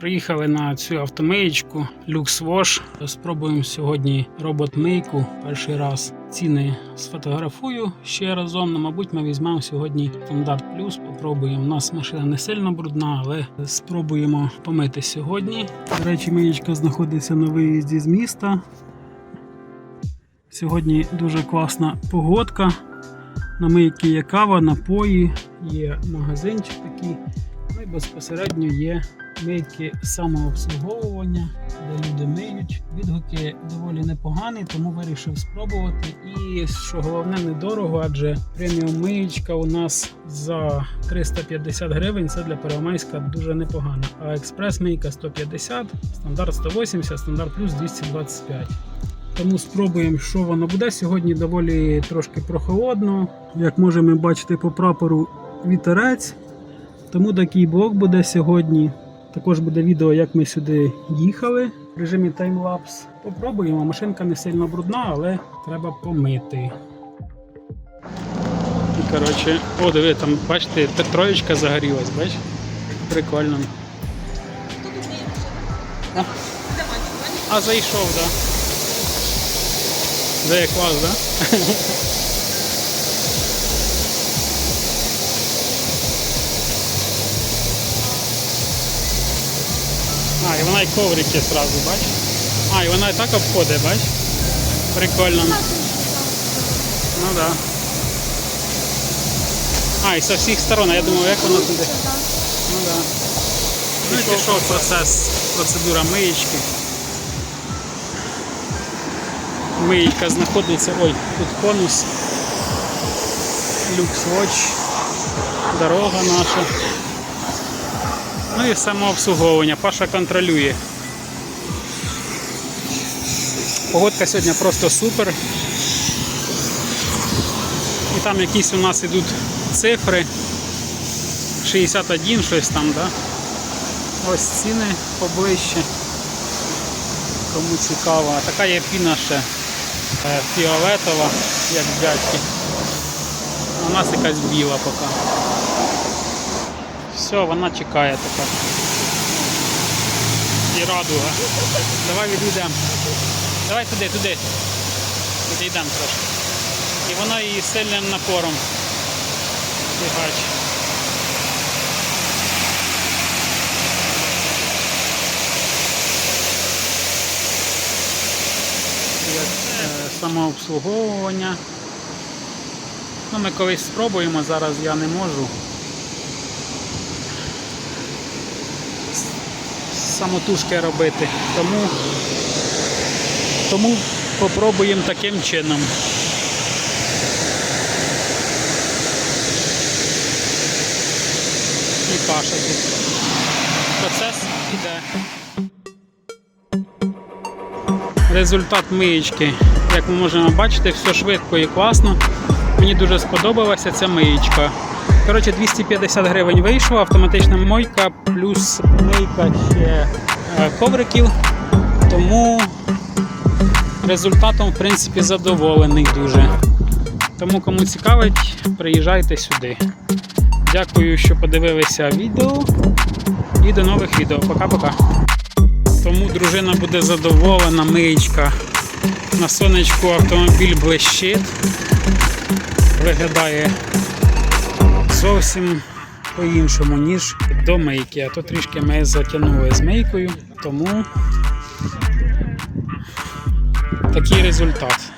Приїхали на цю автомиєчку LuxWash. Спробуємо сьогодні робот-мийку. Перший раз ціни сфотографую ще разом. Ну, мабуть, ми візьмемо сьогодні стандарт плюс. Попробуємо. У нас машина не сильно брудна, але спробуємо помити сьогодні. До речі, миєчка знаходиться на виїзді з міста. Сьогодні дуже класна погодка. На мийки є кава, напої, є магазинчик такий. Ну і безпосередньо є мийки самообслуговування, де люди миють. Відгуки доволі непогані, тому вирішив спробувати. І що головне, недорого, адже преміум миєчка у нас за 350 гривень. Це для Первомайська дуже непогано. А експрес мийка 150, стандарт 180, стандарт плюс 225. Тому спробуємо, що воно буде. Сьогодні доволі трошки прохолодно. Як можемо бачити по прапору вітерець. Тому такий блок буде сьогодні. Також буде відео, як ми сюди їхали в режимі таймлапс. Попробуємо. Машинка не сильно брудна, але треба помити. І, коротше, о, диви, там, бачите, троєчка загорілась, бачиш? Прикольно. А, а зайшов, так. Да. Де клас, так? Да? Вона і коврики сразу, бачиш? А, і вона і так обходить, бачиш? Прикольно. Ну да. А, і з всіх сторон, я думав, як воно туди. Ну да. Ну і пішов процес, процедура миєчки. Мийка знаходиться, ой, тут конус. Люксвоч. Дорога наша. Ну і самообслуговування. Паша контролює. Погодка сьогодні просто супер. І там якісь у нас ідуть цифри. 61 щось там, да? Ось ціни поближче. Кому цікаво. А така є піна ще е, фіолетова, як в дядьки. У нас якась біла поки. Все, вона чекає тепер. І радуга. Давай відійдемо. Давай туди, туди. Відійдемо трошки. І вона її сильним напором. Бігач. Е, Самообслуговування. Ну, ми колись спробуємо, зараз я не можу. Самотужки робити. Тому, тому попробуємо таким чином. І Паша тут. Процес іде. Результат миєчки. Як ми можемо бачити, все швидко і класно. Мені дуже сподобалася ця миєчка. Коротше, 250 гривень вийшло, автоматична мойка, плюс мийка ще е, ковриків. Тому результатом, в принципі, задоволений дуже. Тому, кому цікавить, приїжджайте сюди. Дякую, що подивилися відео. І до нових відео. Пока-пока. Тому дружина буде задоволена, миєчка. На сонечку автомобіль блищить. Виглядає зовсім по-іншому, ніж до мийки. А то трішки ми затягнули з мийкою, тому такий результат.